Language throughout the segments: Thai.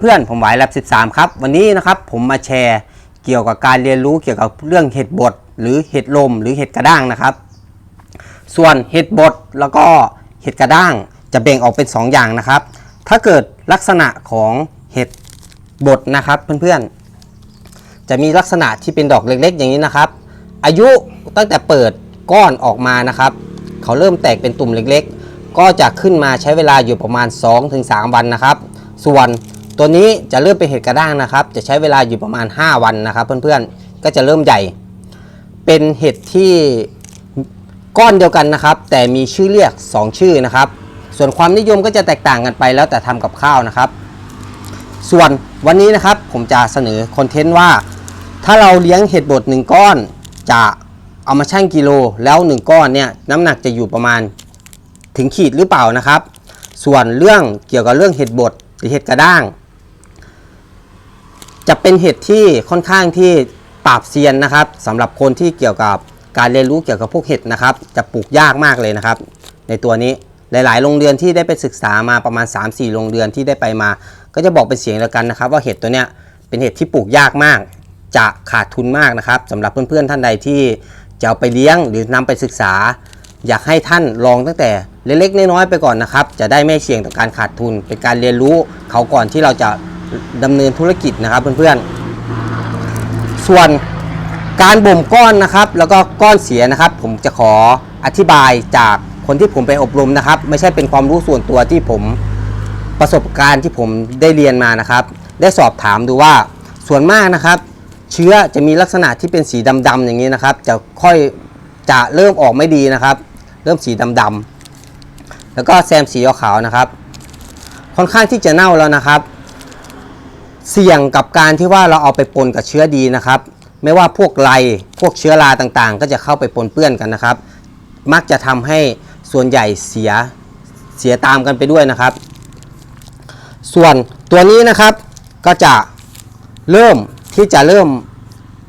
เพื่อนๆ ผมหวายแลบ13 ครับ วันนี้นะครับผมมาแชร์เกี่ยวกับการเรียนรู้เกี่ยวกับเรื่องเห็ดบดหรือเห็ดลมหรือเห็ดกระด้างนะครับ ส่วนเห็ดบดแล้วก็เห็ดกระด้างจะแบ่งออกเป็น 2 อย่างนะครับ ถ้าเกิดลักษณะของเห็ดบดนะครับเพื่อนๆ จะมีลักษณะที่เป็นดอกเล็กๆ อย่างนี้นะครับ อายุตั้งแต่เปิดก้อนออกมานะครับ เขาเริ่มแตกเป็นตุ่มเล็กๆ ก็จะขึ้นมาใช้เวลาอยู่ประมาณ 2-3 วันนะครับ ส่วน ตัวนี้จะเริ่มเป็นเห็ดกระด้างนะครับ จะใช้เวลาอยู่ประมาณ 5 วันนะครับ เพื่อนๆ ก็จะเริ่มใหญ่ เป็นเห็ดที่ก้อนเดียวกันนะครับ แต่มีชื่อเรียก 2 ชื่อนะครับ ส่วนความนิยมก็จะแตกต่างกันไปแล้วแต่ทำกับข้าวนะครับ ส่วนวันนี้นะครับผมจะเสนอคอนเทนต์ว่า ถ้าเราเลี้ยงเห็ดบดหนึ่งก้อนจะเอามาชั่งกิโลแล้ว 1 ก้อนเนี่ยน้ำหนักจะอยู่ประมาณถึงขีดหรือเปล่านะครับ ส่วนเรื่องเกี่ยวกับเรื่องเห็ดบดหรือเห็ดกระด้าง จะเป็นเห็ดที่ค่อนข้างที่ปราบเซียนนะครับสำหรับคนที่เกี่ยวกับการเรียนรู้เกี่ยวกับพวกเห็ดนะครับ จะปลูกยากมากเลยนะครับ ในตัวนี้หลาย ๆ โรงเรือนที่ได้ไปศึกษามาประมาณ 3-4 โรงเรือนที่ได้ไปมา ก็จะบอกเป็นเสียงเดียวกันนะครับ ว่าเห็ดตัวเนี้ยเป็นเห็ดที่ปลูกยากมาก จะขาดทุนมากนะครับสำหรับเพื่อน ๆ ท่านใดที่จะเอาไปเลี้ยงหรือนำไปศึกษา อยากให้ท่านลองตั้งแต่เล็ก ๆ น้อย ๆ ไปก่อนนะครับ จะได้ไม่เสี่ยงต่อการขาดทุน เป็นการเรียนรู้เขาก่อนที่เราจะ ดำเนินธุรกิจนะครับเพื่อนๆ ส่วนการบ่มก้อนนะครับ แล้วก็ก้อนเสียนะครับ ผมจะขออธิบายจากคนที่ผมไปอบรมนะครับ ไม่ใช่เป็นความรู้ส่วนตัวที่ผมประสบการณ์ที่ผมได้เรียนมานะครับ ได้สอบถามดูว่าส่วนมากนะครับ เชื้อจะมีลักษณะที่เป็นสีดำๆอย่างนี้นะครับ จะค่อยจะเริ่มออกไม่ดีนะครับ เริ่มสีดำๆแล้วก็แซมสีขาวนะครับ ค่อนข้างที่จะเน่าแล้วนะครับ เสี่ยงกับการที่ว่าเราเอาไปปนกับเชื้อดีนะครับ ไม่ว่าพวกไรพวกเชื้อราต่างๆ ก็จะเข้าไปปนเปื้อนกันนะครับ มักจะทำให้ส่วนใหญ่เสียเสียตามกันไปด้วยนะครับ ส่วนตัวนี้นะครับก็จะเริ่มที่จะเริ่ม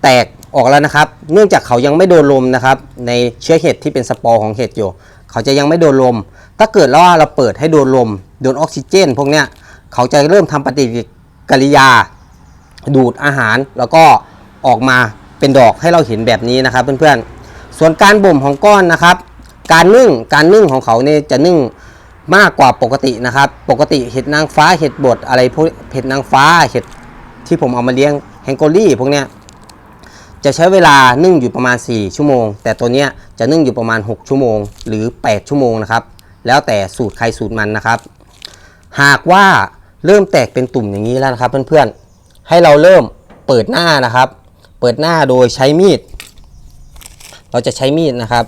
แตกออกแล้วนะครับ เนื่องจากเขายังไม่โดนลมนะครับ ในเชื้อเห็ดที่เป็นสปอร์ของเห็ดอยู่ เขาจะยังไม่โดนลม ถ้าเกิดว่าเราเปิดให้โดนลม โดนออกซิเจน พวกเนี้ย เขาจะเริ่มทำปฏิ กริยา ดูดอาหารแล้วก็ออกมาเป็นดอกให้เราเห็นแบบนี้นะครับ เพื่อนๆ ส่วนการบ่มของก้อนนะครับ การนึ่งการนึ่งของเขาเนี่ยจะนึ่งมากกว่าปกตินะครับ ปกติเห็ดนางฟ้าเห็ดบดอะไรพวกเห็ดนางฟ้าเห็ดที่ผมเอามาเลี้ยงแฮงโกลี่พวกเนี้ยจะใช้เวลานึ่งอยู่ประมาณ 4 ชั่วโมง แต่ตัวเนี้ยจะนึ่งอยู่ประมาณ 6 ชั่วโมง หรือ 8 ชั่วโมงนะครับ แล้วแต่สูตรใครสูตรมันนะครับ หากว่า เริ่มแตกเป็นตุ่มอย่างนี้แล้วนะครับ เพื่อนๆ ให้เราเริ่มเปิดหน้านะครับ เปิดหน้าโดยใช้มีด เราจะใช้มีดนะครับ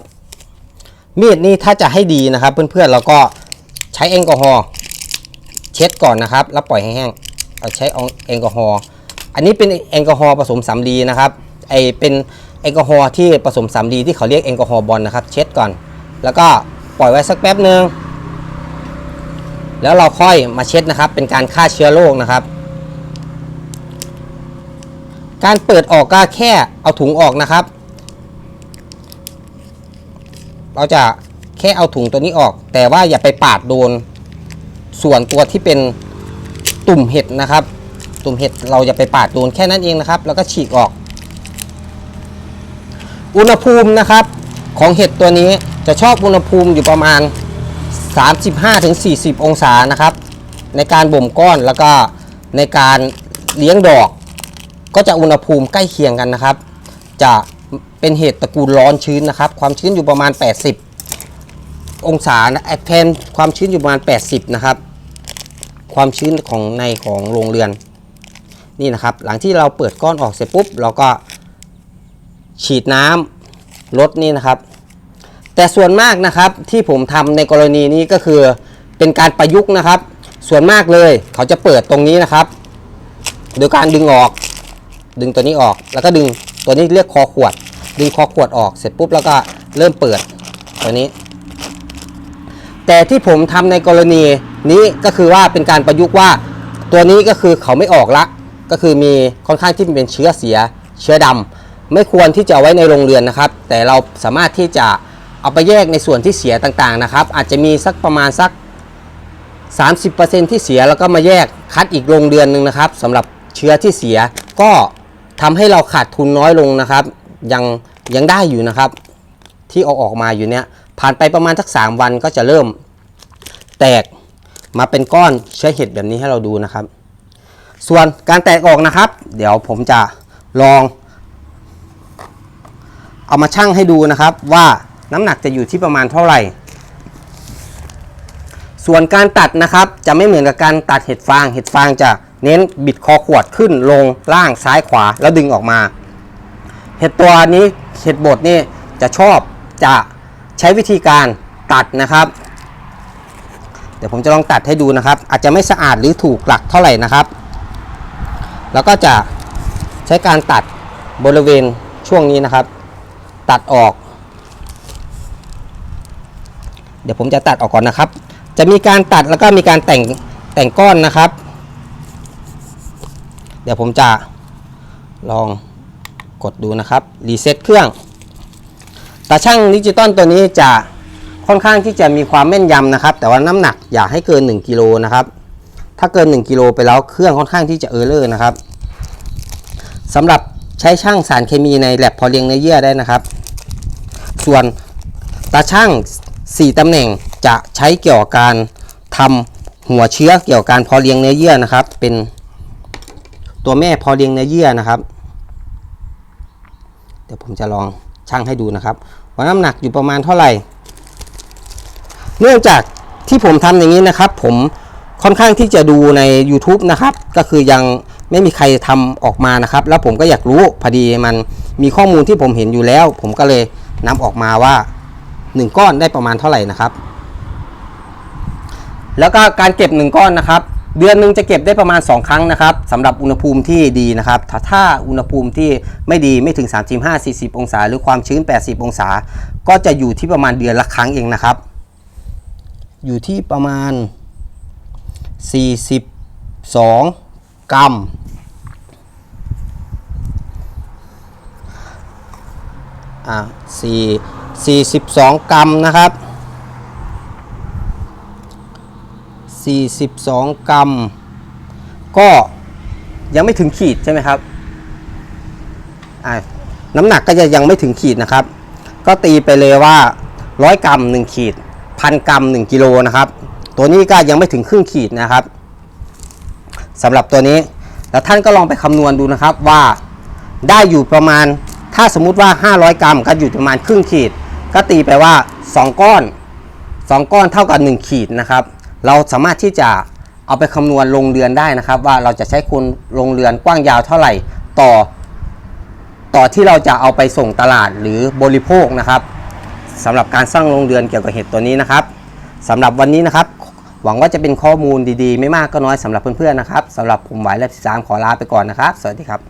มีดนี่ถ้าจะให้ดีนะครับ เพื่อนๆเราก็ใช้แอลกอฮอล์เช็ดก่อนนะครับ แล้วปล่อยให้แห้งเราใช้แอลกอฮอล์อันนี้เป็นแอลกอฮอล์ผสมสำลีนะครับไอเป็นแอลกอฮอล์ที่ผสมสำลีที่เขาเรียกแอลกอฮอล์บอลนะครับ เช็ดก่อน แล้วก็ปล่อยไว้สักแป๊บหนึ่ง แล้วเราค่อยมาเช็ดนะครับ เป็นการฆ่าเชื้อโรคนะครับ การเปิดออกก็แค่เอาถุงออกนะครับ เราจะแค่เอาถุงตัวนี้ออก แต่ว่าอย่าไปปาดโดน ส่วนตัวที่เป็นตุ่มเห็ดนะครับ ตุ่มเห็ดเราอย่าไปปาดโดนแค่นั้นเองนะครับ แล้วก็ฉีกออก อุณหภูมินะครับ ของเห็ดตัวนี้จะชอบอุณหภูมิอยู่ประมาณ 35-40 องศานะครับ ในการบ่มก้อนแล้วก็ในการเลี้ยงดอก ก็จะอุณหภูมิใกล้เคียงกันนะครับ จะเป็นเห็ดตระกูลร้อนชื้นนะครับ ความชื้นอยู่ประมาณ 80 องศานะแอดแพนความชื้นอยู่ประมาณ 80 นะครับ ความชื้นของในของโรงเรือนนี่นะครับ หลังที่เราเปิดก้อนออกเสร็จปุ๊บ เราก็ฉีดน้ำลดนี่นะครับ แต่ส่วนมากนะครับที่ผมทำในกรณีนี้ก็คือเป็นการประยุกต์นะครับ ส่วนมากเลยเขาจะเปิดตรงนี้นะครับ โดยการดึงออก ดึงตัวนี้ออก แล้วก็ดึงตัวนี้เรียกคอขวด ดึงคอขวดออกเสร็จปุ๊บแล้วก็เริ่มเปิดตัวนี้ แต่ที่ผมทำในกรณีนี้ก็คือว่าเป็นการประยุกต์ว่า ตัวนี้ก็คือเขาไม่ออกละก็คือมีค่อนข้างที่เป็นเชื้อเสียเชื้อดำไม่ควรที่จะไว้ในโรงเรือนนะครับ แต่เราสามารถที่จะ เอาไปแยกในส่วนที่เสียต่างๆนะครับ อาจจะมีสักประมาณสัก 30%ที่เสียแล้วก็มาแยกคัดอีกโรงเดือนหนึ่งนะครับสำหรับเชื้อที่เสียก็ทำให้เราขาดทุนน้อยลงนะครับ ยังยังได้อยู่นะครับ ที่เอาออกมาอยู่เนี่ยผ่านไปประมาณสัก 3 วันก็จะเริ่มแตกมาเป็นก้อนเชื้อเห็ดแบบนี้ให้เราดูนะครับ ส่วนการแตกออกนะครับ เดี๋ยวผมจะลอง เอามาชั่งให้ดูนะครับว่า น้ำหนักจะอยู่ที่ประมาณเท่าไหร่ ส่วนการตัดนะครับจะไม่เหมือนกับการตัดเห็ดฟาง เห็ดฟางจะเน้นบิดคอขวดขึ้นลงล่างซ้ายขวาแล้วดึงออกมา เห็ดตัวนี้เห็ดบดนี่จะชอบจะใช้วิธีการตัดนะครับ เดี๋ยวผมจะลองตัดให้ดูนะครับ อาจจะไม่สะอาดหรือถูกหลักเท่าไหร่นะครับ แล้วก็จะใช้การตัดบริเวณช่วงนี้นะครับ ตัดออก เดี๋ยวผมจะตัดออกก่อนนะครับ จะมีการตัดแล้วก็มีการแต่งแต่งก้อนนะครับ เดี๋ยวผมจะลองกดดูนะครับรีเซ็ตเครื่องตาช่างดิจิตอลตัวนี้จะค่อนข้างที่จะมีความแม่นยำนะครับ แต่ว่าน้ำหนักอย่าให้เกิน 1กิโลนะครับถ้าเกิน 1กิโลไปแล้วเครื่องค่อนข้างที่จะเออร์เลอร์นะครับสำหรับใช้ช่างสารเคมีในแลบพอเลี้ยงเนื้อเยื่อได้นะครับ ส่วนตาช่าง 4 ตำแหน่งจะใช้เกี่ยวกับการทำหัวเชื้อเกี่ยวกับการพอเลี้ยงเนื้อเยื่อนะครับ เป็นตัวแม่พอเลี้ยงเนื้อเยื่อนะครับ เดี๋ยวผมจะลองชั่งให้ดูนะครับว่าน้ำหนักอยู่ประมาณเท่าไหร่ เนื่องจากที่ผมทำอย่างนี้นะครับ ผมค่อนข้างที่จะดูใน YouTube นะครับ ก็คือยังไม่มีใครทำออกมานะครับ แล้วผมก็อยากรู้พอดีมันมีข้อมูลที่ผมเห็นอยู่แล้ว ผมก็เลยนำออกมาว่า 1 ก้อนได้ประมาณเท่าไหร่นะครับ แล้วก็การเก็บ 1 ก้อนนะครับ เดือนหนึ่งจะเก็บได้ประมาณ 2 ครั้งนะครับสำหรับอุณหภูมิที่ดีนะครับ ถ้าถาอุณหภูมิที่ไม่ดีไม่ถึง 35-40 องศา หรือความชื้น 80 องศา ก็จะอยู่ที่ประมาณเดือนละครั้งเองนะครับ อยู่ที่ประมาณ 42 กรัมอ่าสี่ สี่สิบสองกรัมนะครับสี่สิบสองกรัม ก็ยังไม่ถึงขีดใช่ไหมครับน้ำหนักก็จะยังไม่ถึงขีดนะครับ ก็ตีไปเลยว่าร้อยกรัมหนึ่งขีดพันกรัมหนึ่งกิโลนะครับ ตัวนี้ก็ยังไม่ถึงครึ่งขีดนะครับสำหรับตัวนี้ แล้วท่านก็ลองไปคำนวณดูนะครับว่าได้อยู่ประมาณถ้าสมมุติว่า 500 กรัมก็อยู่ประมาณครึ่งขีด ก็ตีไปว่า 2 ก้อน 2 ก้อนเท่ากับ 1 ขีดนะครับ เราสามารถที่จะเอาไปคำนวณลงเรือนได้นะครับ ว่าเราจะใช้คูณลงเรือนกว้างยาวเท่าไหร่ต่อ ต่อที่เราจะเอาไปส่งตลาดหรือบริโภคนะครับสำหรับการสร้างโรงเรือนเกี่ยวกับเห็ดตัวนี้นะครับสำหรับวันนี้นะครับ หวังว่าจะเป็นข้อมูลดีๆ ไม่มากก็น้อยสำหรับเพื่อนๆนะครับสำหรับผมหวายและสิสามขอลาไปก่อนนะครับ สวัสดีครับ